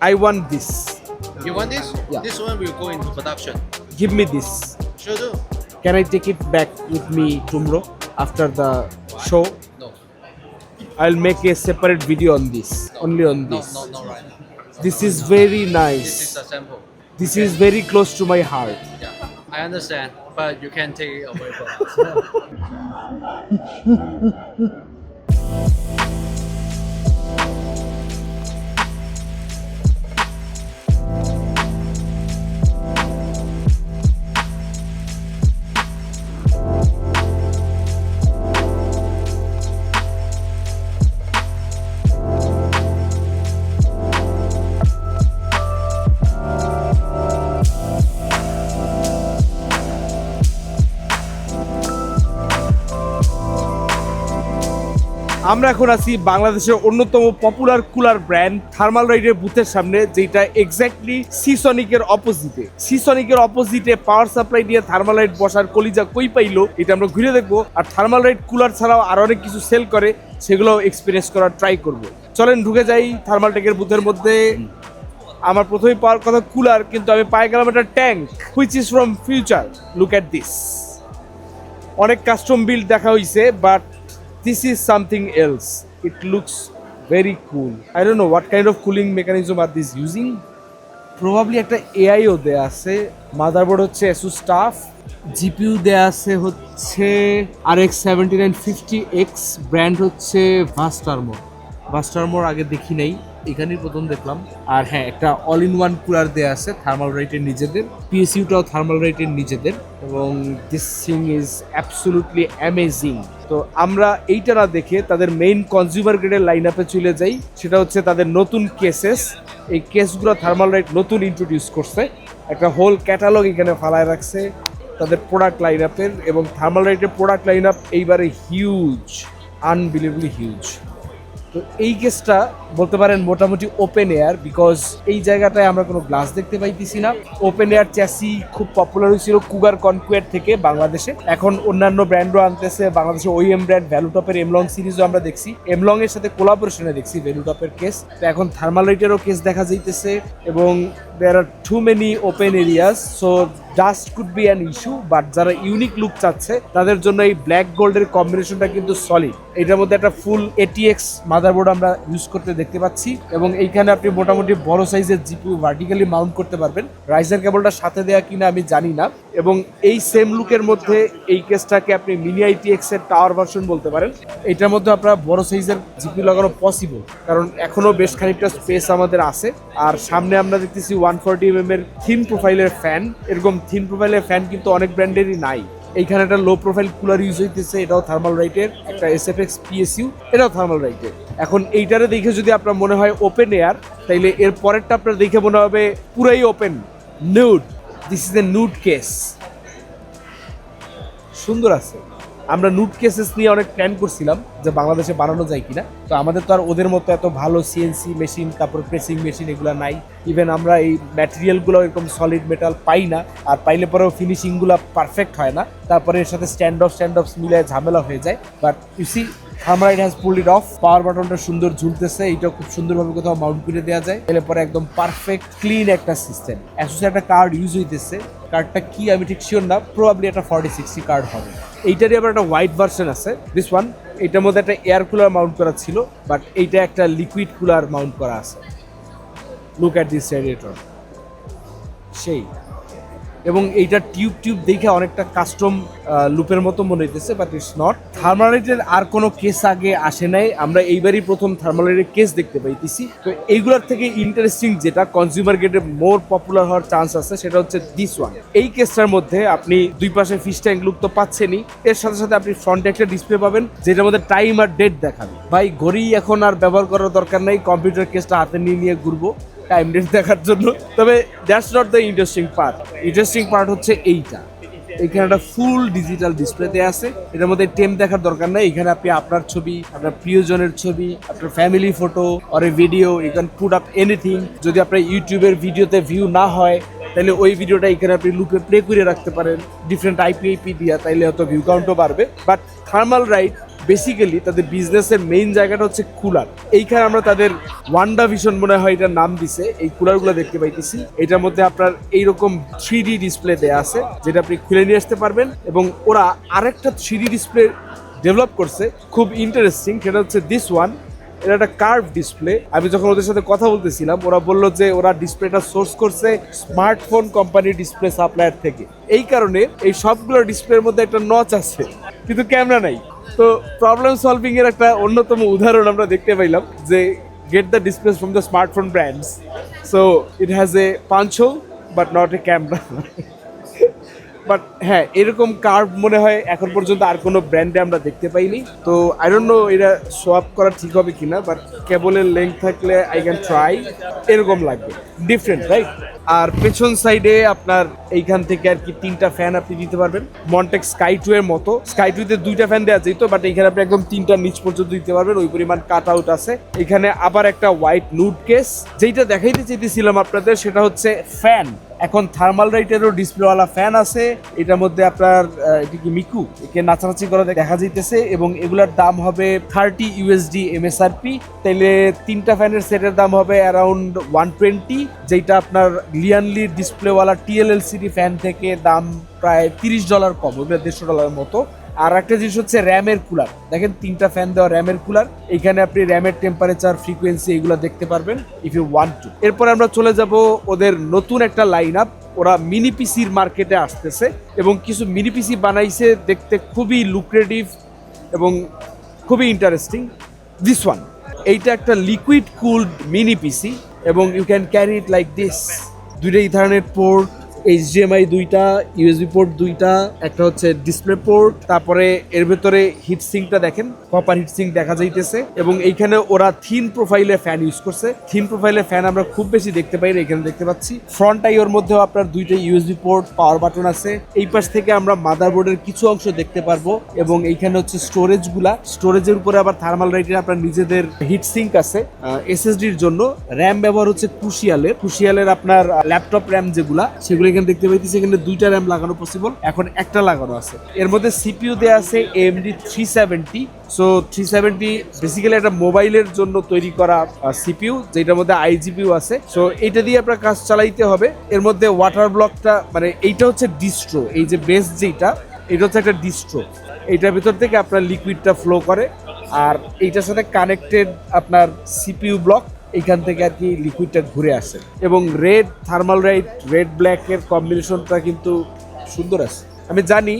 I want this. You want this? Yeah. This one will go into production. Give me this. Sure do. Can I take it back with me tomorrow after the show? No. I'll make a separate video on this. Only on No, this. no, not right now. This is very nice. This is a sample. This is very close to my heart. Yeah. I understand, but you can't take it away from us. আমরা এখন আছি বাংলাদেশের অন্যতম popular cooler brand thermal রাইডের বুথের সামনে, যেটা exactly সিসনিকের অপোজিটে সিসনিকের অপোজিটে পাওয়ার সাপ্লাই দিয়ে থার্মাল রাইড বসার কলিজা কই পাইলো, এটা আমরা ঘুরে দেখব। আর থার্মাল রাইড কুলার ছাড়াও আরও অনেক কিছু সেল করে সেগুলো এক্সপিরিয়েন্স করার ট্রাই করব। চলেন, ঢুকে যাই থার্মাল টেকের বুথের মধ্যে। আমার প্রথমেই পাওয়ার কথা কুলার কিন্তু আমি পাই গেলাম একটা tank which is from future look at this অনেক কাস্টম বিল্ড দেখা হয়েছে but this is something else. It looks very cool. I don't know what kind of cooling mechanism are this using. Probably একটা AIO দেয়া আছে motherboard হচ্ছে এসু staff GPU দেয়া আছে হচ্ছে R X seventy nine fifty X brand হচ্ছে ভাস্টারমোর ভাস্টারমোর আগে দেখি নাই এখানেই প্রথম দেখলাম। আর হ্যাঁ একটা অল ইন ওয়ান কুলার দেওয়া আছে থার্মাল রাইটের নিজেদের পিএসইউটাও থার্মাল রাইটের নিজেদের। এবং দিস সিং ইজ অ্যাবসোলুটলি অ্যামেজিং তো আমরা এইটা না দেখে তাদের মেইন কনজিউমার গ্রেডের লাইন আপে চলে যাই। সেটা হচ্ছে তাদের নতুন কেসেস এই কেসগুলো থার্মাল রাইট নতুন ইন্ট্রোডিউস করছে। একটা হোল ক্যাটালগ এখানে ফালায় রাখছে তাদের প্রোডাক্ট লাইন আপের এবং থার্মাল রাইটের প্রোডাক্ট লাইন আপ এইবারে হিউজ আনবিলিভলি হিউজ তো এই কেসটা বলতে পারেন মোটামুটি ওপেন এয়ার বিকজ এই জায়গাটায় আমরা কোনো গ্লাস দেখতে পাইতেছি না। ওপেন এয়ার চ্যাসি খুব পপুলার হয়েছিল কুগার কনকুয়ার থেকে বাংলাদেশে। এখন অন্যান্য ব্র্যান্ডও আনতেছে বাংলাদেশে ওই এম ব্র্যান্ড ভ্যালুটপের এমলং সিরিজও আমরা দেখছি। এমলং এর সাথে কোলাবোরেশনে দেখছি ভ্যালুটপের কেস তো এখন থার্মালাইটেরও কেস দেখা যাইতেছে এবং there are too many open areas so dust could be an issue but যারা ইউনিক লুক চাচ্ছে, তাদের জন্য এই ব্ল্যাক গোল্ডের কম্বিনেশনটা কিন্তু সলিড এটার মধ্যে একটা ফুল এটিএক্স মাদারবোর্ড আমরা ইউজ করতে দেখতে পাচ্ছি, এবং এইখানে আপনি মোটামুটি বড় সাইজের জিপিউ ভার্টিক্যালি মাউন্ট করতে পারবেন। রাইজার কেবলটা সাথে দেওয়া কিনা আমি জানি না। এবং এই সেম লুকের মধ্যে এই কেসটাকে আপনি মিনি আইটিএক্স এর টাওয়ার ভার্সন বলতে পারেন। এটার মধ্যে আপনার বড় সাইজের জিপি লাগানো পসিবল কারণ এখনও বেশ খানিকটা স্পেস আমাদের আছে। আর সামনে আমরা দেখতেছি ওয়ান ফোরটি এম এর থিম প্রোফাইলের ফ্যান এরকম থিম প্রোফাইলের ফ্যান কিন্তু অনেক ব্র্যান্ডেরই নাই। এইখানে একটা লো প্রোফাইল কুলার ইউজ হইতেছে, এটাও থার্মাল রাইটের একটা এস এফ এক্স পিএসইউ এটাও থার্মাল রাইটের এখন এইটারে দেখে যদি আপনার মনে হয় ওপেন এয়ার তাইলে এর পরেরটা আপনার দেখে মনে হবে পুরাই open nude this is a nude case সুন্দর আছে। আমরা নুট কেসেস নিয়ে অনেক প্ল্যান করছিলাম যে বাংলাদেশে বানানো যায় কিনা। তো আমাদের তো আর ওদের মতো এত ভালো সিএনসি মেশিন তারপর প্রেসিং মেশিন এগুলো নাই। ইভেন আমরা এই ম্যাটেরিয়ালগুলো এরকম সলিড মেটাল পাই না। আর পাইলে পরেও ফিনিশিংগুলো পারফেক্ট হয় না। তারপরে এর সাথে স্ট্যান্ড অফ স্ট্যান্ড অফ মিলে ঝামেলা হয়ে যায়। But you see Thermalright has pull it off power বাটনটা সুন্দর ঝুলতেছে এটা খুব সুন্দরভাবে কোথাও মাউন্ট করে দেওয়া যায়। এর পরে একদম পারফেক্ট ক্লিন একটা সিস্টেম অ্যাসোসে একটা কার্ড ইউজ হইতেছে। কার্ডটা কি আমি ঠিক শিওর না প্রবাবলি একটা ফর্টি সিক্সটি কার্ড হবে। এইটারই আবার একটা হোয়াইট ভার্সন আছে। দিস ওয়ান এটার মধ্যে একটা এয়ার কুলার মাউন্ট করা ছিল বাট এইটা একটা লিকুইড কুলার মাউন্ট করা আছে। লুক অ্যাট দিস রেডিয়েটর সেই। এবং এইটা টিউব টিউব দেখে অনেকটা কাস্টম লুপের মতো মনে হইতেছে বাট ইটস নট থার্মালাইটের আর কোনো কেস আগে আসে নাই। আমরা এইবারই প্রথম থার্মালাইটের কেস দেখতে পাইতেছি। তো এইগুলোর থেকে ইন্টারেস্টিং যেটা কনজিউমার গেটে মোর পপুলার হওয়ার চান্স আছে, সেটা হচ্ছে দিস ওয়ান এই কেসটার মধ্যে আপনি দুই পাশে ফিশ ট্যাঙ্ক লুক তো পাচ্ছেনই। এর সাথে সাথে আপনি ফ্রন্টে একটা ডিসপ্লে পাবেন, যেটার মধ্যে টাইম আর ডেট দেখাবে। ভাই, ঘড়ি এখন আর ব্যবহার করার দরকার নেই কম্পিউটার কেসটা হাতে নিয়ে নিয়ে ঘুরবো। টাইম ডেট দেখার জন্য। তবে that's not the interesting part interesting part হচ্ছে এইটা। এখানে একটা ফুল ডিজিটাল ডিসপ্লেতে আছে। এটার মধ্যে টেম দেখার দরকার নাই। এখানে আপনি আপনার ছবি, আপনার প্রিয়জনের ছবি, আপনার family photo or a video you can put up anything যদি আপনার ইউটিউবের ভিডিওতে ভিউ না হয়, তাহলে ওই ভিডিওটা এখানে আপনি লুপে প্লে করে রাখতে পারেন। ডিফারেন্ট আইপিআইপি দিয়া, তাইলে হয়তো ভিউ কাউন্টও বাড়বে। বাট থার্মাল রাইট বেসিক্যালি তাদের বিজনেসের মেইন জায়গাটা হচ্ছে কুলার। এইখানে আমরা তাদের ওয়ান্ডা ভিশন মনে হয় এটার নাম দিছে। এই কুলারগুলো দেখতে পাইতেছি। এটার মধ্যে আপনার এইরকম থ্রি ডি ডিসপ্লে দেওয়া আছে, যেটা আপনি খুলে নিয়ে আসতে পারবেন এবং ওরা আরেকটা থ্রি ডি ডিসপ্লে ডেভেলপ করছে। খুব ইন্টারেস্টিং সেটা হচ্ছে দিস ওয়ান এটা একটা কার্ভ ডিসপ্লে আমি যখন ওদের সাথে কথা বলতেছিলাম, ওরা বলল যে ওরা ডিসপ্লেটা সোর্স করছে স্মার্টফোন কোম্পানি ডিসপ্লে সাপ্লায়ার থেকে। এই কারণে এই সবগুলো ডিসপ্লের মধ্যে একটা নচ আছে, কিন্তু ক্যামেরা নাই। তো প্রবলেম সলভিং এর একটা অন্যতম উদাহরণ আমরা দেখতে পাইলাম যে get the display from the smartphone brands so it has a punch but not a camera but হ্যাঁ এরকম কার্ভ মনে হয় এখন পর্যন্ত আর কোনো ব্র্যান্ডে আমরা দেখতে পাইনি। তো আই ডোন্ট নো এটা আপ করা ঠিক হবে কিনা বাট কেবলের লেন্থ থাকলে আই ক্যান ট্রাই এরকম লাগবে। ডিফারেন্ট রাইট আর পেছন সাইডে আপনার এইখান থেকে আর কি তিনটা ফ্যান আপনি দিতে পারবেন। মন্টেক স্কাই টু এর মতো। স্কাই টু তে দুইটা ফ্যান দেওয়া যেত বাট এখানে আপনি একদম তিনটা নিচ পর্যন্ত দিতে পারবেন। ওই পরিমাণ কাট আউট আছে। এখানে আবার একটা হোয়াইট নুড কেস যেটা দেখাইতে চাইতেছিলাম আপনাদের, সেটা হচ্ছে ফ্যান এখন থার্মাল রাইটেরও ডিসপ্লেওয়ালা ফ্যান আছে। এটার মধ্যে আপনার এটি কি মিকু একে নাচানাচি করা দেখা যাইতেছে এবং এগুলার দাম হবে থার্টি ইউএসডি এমএসআরপি তাইলে তিনটা ফ্যানের সেটের দাম হবে অ্যারাউন্ড ওয়ান টোয়েন্টি যেটা আপনার লিয়ানলি ডিসপ্লেওয়ালা টিএলএলসিডি ফ্যান থেকে দাম প্রায় তিরিশ ডলার কম, ওগুলো দেড়শো ডলারের মতো। আর একটা জিনিস হচ্ছে র্যামের কুলার। দেখেন, তিনটা ফ্যান দেওয়া র্যামের কুলার। এখানে আপনি র্যামের টেম্পারেচার ফ্রিকোয়েন্সি এগুলো দেখতে পারবেন ইফ ইউ ওয়ান্ট টু এরপর আমরা চলে যাব ওদের নতুন একটা লাইন আপ ওরা মিনি পিসির মার্কেটে আসতেছে এবং কিছু মিনি পিসি বানাইছে দেখতে খুবই লুক্রেটিভ এবং খুবই ইন্টারেস্টিং দিস ওয়ান এইটা একটা লিকুইড কুলড মিনি পিসি এবং you can carry it like this দুইটা এই ধরনের পোর্ট এইচডিএমআই দুইটা ইউএসবি পোর্ট দুইটা, একটা হচ্ছে ডিসপ্লে পোর্ট তারপরে এর ভেতরে হিট সিঙ্কটা দেখেন কপার হিট সিঙ্ক দেখা যাইতেছে, এবং এইখানে ওরা থিন প্রোফাইলে ফ্যান ইউজ করছে। থিন প্রোফাইলে ফ্যান আমরা খুব বেশি দেখতে পাই না, এখানে দেখতে পাচ্ছি। ফ্রন্ট আইওর মধ্যেও আপনার দুইটা ইউএসবি পোর্ট পাওয়ার বাটন আছে। এই পাশ থেকে আমরা মাদারবোর্ডের কিছু অংশ দেখতে পারব, এবং এইখানে হচ্ছে স্টোরেজগুলা স্টোরেজের উপরে আবার থার্মাল রাইটের আপনার নিজেদের হিট সিঙ্ক আছে এসএসডির জন্য। র্যাম ব্যবহার হচ্ছে কুশিয়ালের কুশিয়ালের আপনার ল্যাপটপ র্যাম যেগুলা, সেগুলো এখানে দেখতে পাইতেছি, এখানে দুইটা র্যাম লাগানো পসিবল এখন একটা লাগানো আছে। এর মধ্যে সিপিইউ দেওয়া আছে AMD three seventy so three seventy basically একটা মোবাইলের জন্য তৈরি করা সিপিইউ, যেটার মধ্যে আইজিপিউ আছে। সো এইটা দিয়ে আপনার কাজ চালাইতে হবে। এর মধ্যে ওয়াটার ব্লকটা মানে এইটা হচ্ছে ডিস্ট্রো এই যে বেস যেটা এটা হচ্ছে একটা ডিস্ট্রো এইটার ভিতর থেকে আপনার লিকুইডটা ফ্লো করে। আর এইটার সাথে কানেক্টেড আপনার সিপিইউ ব্লক এইখান থেকে আর কি লিকুইডটা ঘুরে আসে। এবং রেড থার্মাল রাইট রেড ব্ল্যাকের কম্বিনেশনটা কিন্তু সুন্দর আছে। আমি জানি,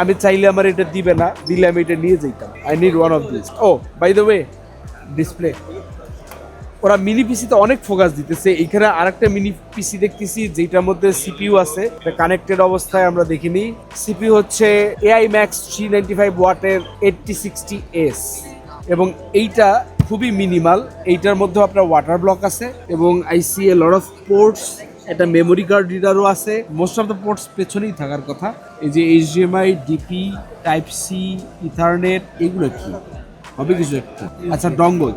আমি চাইলে আমার এটা দিবে না, দিলে আমি এটা নিয়ে যেতাম I need one of this oh by the way display ওরা মিনি পিসিতে অনেক ফোকাস দিতেছে। এখানে আরেকটা মিনি পিসি দেখতেছি যেটার মধ্যে সিপিইউ আছে। কানেক্টেড অবস্থায় আমরা দেখিনি। সিপিউ হচ্ছে AI max three ninety five ওয়াটের এইটটি সিক্সটি এস এবং এইটা খুবই মিনিমাল এইটার মধ্যে আপনার ওয়াটার ব্লক আছে এবং I see a lot of ports একটা মেমোরি কার্ড রিডারও আছে। মোস্ট অফ দ্য পোর্টস পেছনেই থাকার কথা। এই যে HDMI DP type C ethernet এগুলো কি? হবে কিছু একটা। আচ্ছা ডঙ্গল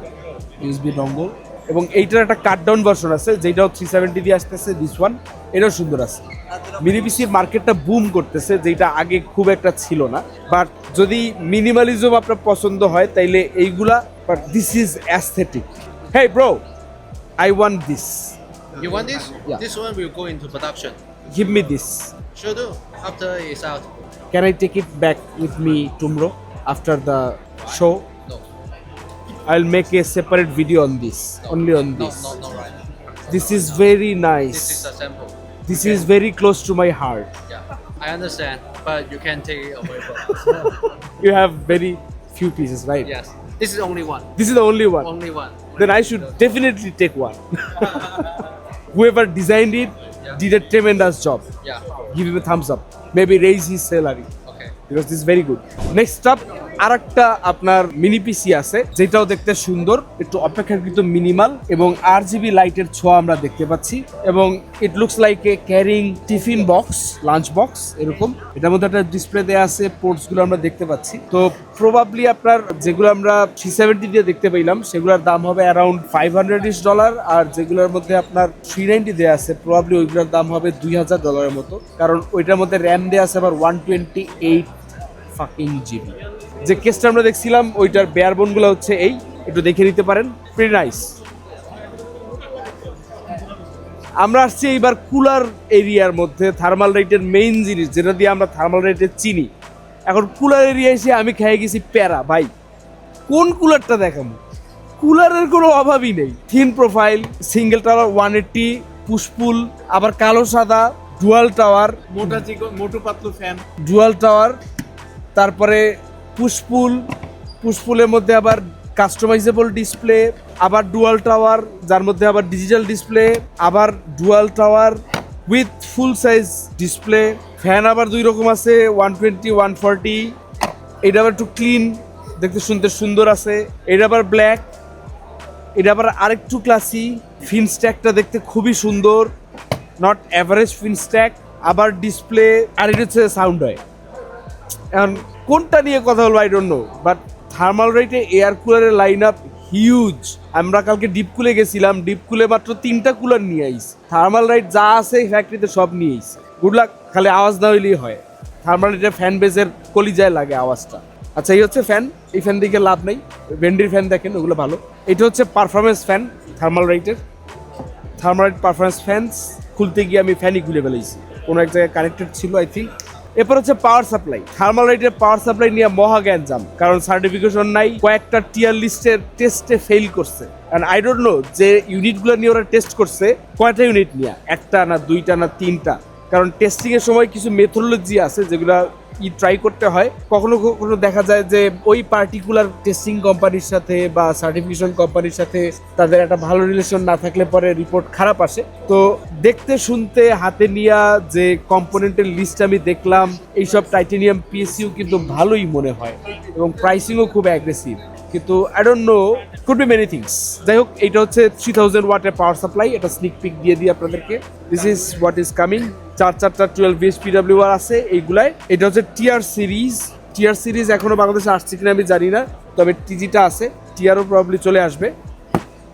ইউএসবি ডঙ্গল এবং এইটার একটা কাট ডাউন ভার্সন আছে, যেটাও থ্রি সেভেন্টি দিয়ে আসতেছে দিস ওয়ান এটাও সুন্দর আছে। মিনি পিসির মার্কেটটা বুম করতেছে, যেটা আগে খুব একটা ছিল না। বাট যদি মিনিমালিজম আপনার পছন্দ হয়, তাইলে এইগুলা but this is aesthetic. Hey, bro, I want this. You want this? Yeah. This one will go into production. Give me this. Sure do. After it's out. Can I take it back with me tomorrow after the show? No. I'll make a separate video on this. No. Only on this. No, no, right. This no, is no. very nice. This is a sample. This okay. is very close to my heart. Yeah, I understand, but you can take it away from us. you have very few pieces, right? Yes. This is the only one. This is the only one. Only one. Then I should definitely take one. Whoever designed it Yeah. did a tremendous job. Yeah. Give him a thumbs up. Maybe raise his salary Okay. because this is very good. Next up, আরেকটা আপনার mini পিসি আছে, যেটাও দেখতে সুন্দর, একটু অপেক্ষাকৃত minimal এবং আর GB লাইটের ছোঁয়া আমরা দেখতে পাচ্ছি এবং it looks like a carrying tiffin box lunch box এরকম। এটার মধ্যে একটা ডিসপ্লে দেওয়া আছে পোর্টসগুলো আমরা দেখতে পাচ্ছি। তো প্রবাবলি আপনার যেগুলো আমরা থ্রি সেভেন্টি দিয়ে দেখতে পেলাম, সেগুলোর দাম হবে around five hundred ish dollar আর যেগুলোর মধ্যে আপনার থ্রি নাইনটি দেওয়া আছে প্রবাবলি ওইগুলোর দাম হবে দুই হাজার ডলারের মতো। কারণ ওইটার মধ্যে র্যাম দেওয়া আছে আবার one twenty eight fucking GB যে কেসটা আমরা দেখছিলাম ওইটার বেয়ার বোনগুলো হচ্ছে এই। একটু দেখে নিতে পারেন। প্রি নাইস আমরা আসছি এইবার কুলার এরিয়ার মধ্যে থার্মাল রাইটের মেইন জিনিস যেটা দিয়ে আমরা থার্মাল রাইটের চিনি। এখন কুলার এরিয়া এসে আমি খেয়ে গেছি প্যারা। ভাই কোন কুলারটা দেখাবো? কুলারের কোনো অভাবই নেই। Thin profile single tower one eighty push pull আবার কালো সাদা ডুয়াল টাওয়ার মোটা চিকন Motu Patlu fan dual tower তারপরে পুষ্পুল পুষ্পুলের মধ্যে আবার কাস্টমাইজেবল ডিসপ্লে আবার ডুয়াল টাওয়ার যার মধ্যে আবার ডিজিটাল ডিসপ্লে আবার dual tower with full size display fan আবার দুই রকম আছে ওয়ান টোয়েন্টি ওয়ান ফর্টি এটা আবার একটু ক্লিন দেখতে শুনতে সুন্দর আছে, এটা আবার ব্ল্যাক এটা আবার আরেকটু ক্লাসি ফিনস্ট্যাকটা দেখতে খুবই সুন্দর নট অ্যাভারেজ ফিনস্ট্যাক আবার ডিসপ্লে আর এটা হচ্ছে সাউন্ড হয় এখন কোনটা নিয়ে কথা বলব I don't know but thermal রাইটে এয়ার কুলারের লাইন আপ হিউজ আমরা কালকে ডিপ কুলে গেছিলাম ডিপ কুলে মাত্র তিনটা কুলার নিয়ে আইস। থার্মাল রাইট যা আছে ফ্যাক্টরিতে সব নিয়ে আইস। গুড লাক খালি আওয়াজ না হইলেই হয়। থার্মাল রাইটের ফ্যান বেজের কলিজায় লাগে আওয়াজটা। আচ্ছা এই হচ্ছে ফ্যান এই ফ্যান দিকে লাভ নেই। ভেন্ডির ফ্যান দেখেন, ওগুলো ভালো। এটা হচ্ছে পারফরমেন্স ফ্যান থার্মাল রাইটের থার্মালাইট পারফরমেন্স ফ্যান্স খুলতে গিয়ে আমি ফ্যানই খুলে ফেলেছি। কোনো এক জায়গায় কানেক্টেড ছিল আই থিঙ্ক এরপর হচ্ছে পাওয়ার সাপ্লাই থার্মাল লাইটের পাওয়ার সাপ্লাই নিয়ে মহা জাম কারণ সার্টিফিকেশন নাই, কয়েকটা টিয়ার লিস্টের টেস্টে ফেল করছে। অ্যান্ড আই ডোন্ট নো যে ইউনিটগুলো নিয়ে ওরা টেস্ট করছে, কয়টা ইউনিট নিয়ে? একটা না দুইটা না তিনটা। কারণ টেস্টিংয়ের সময় কিছু মেথোলজি আছে যেগুলো ই ট্রাই করতে হয়। কখনো কখনো দেখা যায় যে ওই পার্টিকুলার টেস্টিং কোম্পানির সাথে বা সার্টিফিকেশন কোম্পানির সাথে তাদের একটা ভালো রিলেশন না থাকলে পরে রিপোর্ট খারাপ আসে। তো দেখতে শুনতে, হাতে নিয়া যে কম্পোনেন্টের লিস্ট আমি দেখলাম, এইসব টাইটেনিয়াম পিএসইউ কিন্তু ভালোই মনে হয় এবং প্রাইসিংও খুব অ্যাগ্রেসিভ কিন্তু I don't know could be many things যাই হোক এটা হচ্ছে থ্রি থাউজেন্ড ওয়াটের পাওয়ার সাপ্লাই এটা স্নিক পিক দিয়ে দিই আপনাদেরকে। This is what is coming চার চারটা টুয়েলভ বিএস পিডাব্লিউ আর আছে, এইগুলাই। এটা হচ্ছে টিআর সিরিজ টিআর সিরিজ এখনও বাংলাদেশে আসছে কিনা আমি জানি না, তবে টিজিটা আছে। টিআরও প্রবলি চলে আসবে।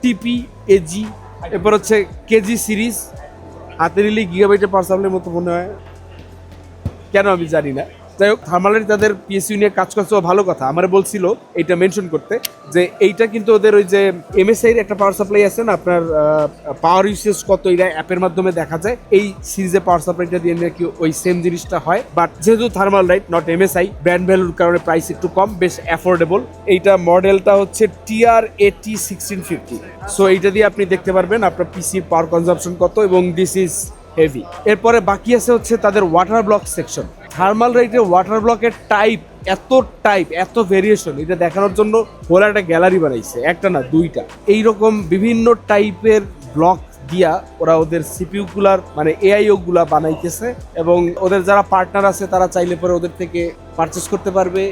টিপি এজি এরপর হচ্ছে কেজি সিরিজ হাতে নিলে গিগাবাইটে সাপ্লাইয়ের মতো মনে হয়। কেন আমি জানি না। যাই হোক থার্মালের তাদের পিএসইউ নিয়ে কাজ করছে ভালো কথা। আমার বলছিল, এইটা মেনশন করতে, যে এইটা কিন্তু ওদের ওই যে এমএসআই এর একটা পাওয়ার সাপ্লাই আছে না, আপনার পাওয়ার ইউসেজ কত এটা অ্যাপের মাধ্যমে দেখা যায়। এই সিরিজে পাওয়ার সাপ্লাইটা দিয়ে নাকি ওই সেম জিনিসটা হয়? বাট যেহেতু Thermalright not MSI brand ভ্যালুর কারণে প্রাইস একটু কম, বেশ অ্যাফোর্ডেবল এইটা মডেলটা হচ্ছে টিআর এটি সিক্সটিন ফিফটি সো এইটা দিয়ে আপনি দেখতে পারবেন আপনার পিসির পাওয়ার কনজাম্পশন কত এবং দিস ইজ হেভি এরপরে বাকি আছে হচ্ছে তাদের ওয়াটার ব্লক সেকশন থার্মাল রাইটের ওয়াটার ব্লকের টাইপ এত টাইপ এত ভেরিয়েশন এটা দেখানোর জন্য ওরা একটা গ্যালারি বানাইছে। একটা না, দুইটা। এই রকম বিভিন্ন টাইপের ব্লক দিয়া ওরা ওদের সিপিইউ গুলার মানে এআইও গুলা বানাইতেছে এবং ওদের যারা পার্টনার আছে, তারা চাইলে পরে ওদের থেকে পারচেস করতে পারবে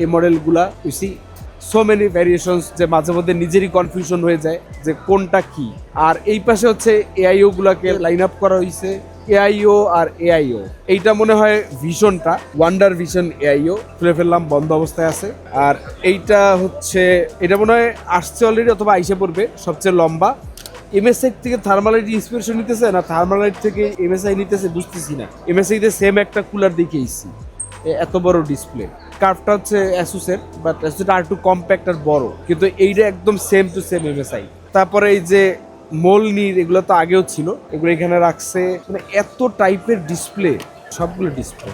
এই মডেলগুলা we see so many variations যে মাঝে মধ্যে নিজেরই কনফিউশন হয়ে যায় যে কোনটা কি। আর এই পাশে হচ্ছে এআইও গুলাকে লাইন আপ করা হয়েছে এআইও আর এআইও এইটা মনে হয় ভিশনটা ওয়ান্ডার ভিশন এআইও খুলে ফেললাম, বন্ধ অবস্থায় আছে। আর এইটা হচ্ছে, এটা মনে হয় আসছে অলরেডি অথবা আইসে পড়বে, সবচেয়ে লম্বা। এমএসআই থেকে থার্মালাইট ইন্সপিরেশন নিতেছে না থার্মালাইট থেকে এমএসআই নিতেছে বুঝতেছি না। এমএসআই সেম একটা কুলার দেখে এসছি এত বড় ডিসপ্লে কার্ভটা হচ্ছে অ্যাসুসের বাট অ্যাসুসটা আর একটু কম্প্যাক্ট আর বড়। কিন্তু এইটা একদম সেম টু সেম এমএসআই তারপরে এই যে মোল নির এগুলো তো আগেও ছিল, এগুলো এখানে রাখছে মানে এত টাইপের ডিসপ্লে সবগুলো ডিসপ্লে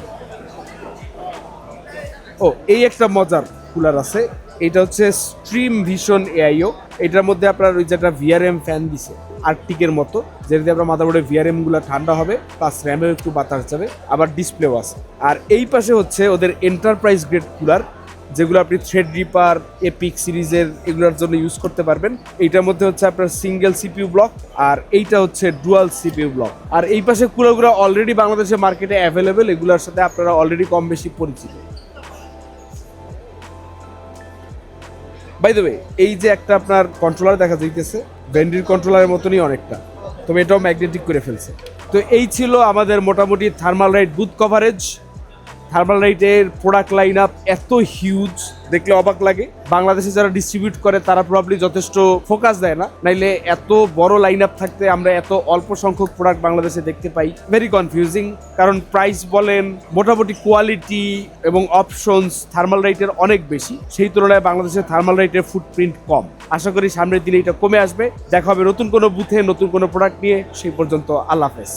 ও, এই একটা মজার কুলার আছে, এটা হচ্ছে স্ট্রিম ভিশন এআইও এটার মধ্যে আপনার ওই যে একটা ভিআরএম ফ্যান দিছে। আর্টিকের মতো। যেটাতে আপনার মাদারবোর্ডে ভিআরএমগুলো ঠান্ডা হবে প্লাস র্যামেও একটু বাতাস যাবে, আবার ডিসপ্লেও আছে। আর এই পাশে হচ্ছে ওদের এন্টারপ্রাইজ গ্রেড কুলার যেগুলো আপনি থ্রেড রিপার এপিক সিরিজের এগুলোর জন্য ইউজ করতে পারবেন। এইটার মধ্যে হচ্ছে আপনার সিঙ্গেল সিপিইউ ব্লক আর এইটা হচ্ছে ডুয়াল সিপিইউ ব্লক আর এই পাশে কুলারগুলো অলরেডি বাংলাদেশের মার্কেটে অ্যাভেলেবেল এগুলোর সাথে আপনারা অলরেডি কম বেশি পরিচিত। বাই দ্য ওয়ে এই যে একটা আপনার কন্ট্রোলার দেখা যাইতেছে ব্যান্ডির কন্ট্রোলারের মতনই অনেকটা। তবে এটাও ম্যাগনেটিক করে ফেলছে। তো এই ছিল আমাদের মোটামুটি Thermalright booth coverage thermal লাইটের প্রোডাক্ট লাইন আপ এত হিউজ দেখলে অবাক লাগে। বাংলাদেশে যারা ডিস্ট্রিবিউট করে, তারা প্রবলি যথেষ্ট ফোকাস দেয় না। নাইলে এত বড় লাইন আপ থাকতে আমরা এত অল্প সংখ্যক প্রোডাক্ট বাংলাদেশে দেখতে পাই। ভেরি কনফিউজিং কারণ প্রাইস বলেন, মোটামুটি কোয়ালিটি এবং অপশনস থার্মাল রাইটের অনেক বেশি। সেই তুলনায় বাংলাদেশের থার্মাল রাইটের ফুটপ্রিন্ট কম। আশা করি সামনের দিনে এটা কমে আসবে। দেখা হবে নতুন কোনো বুথে নতুন কোনো প্রোডাক্ট নিয়ে। সেই পর্যন্ত আল্লাহ হাফেজ।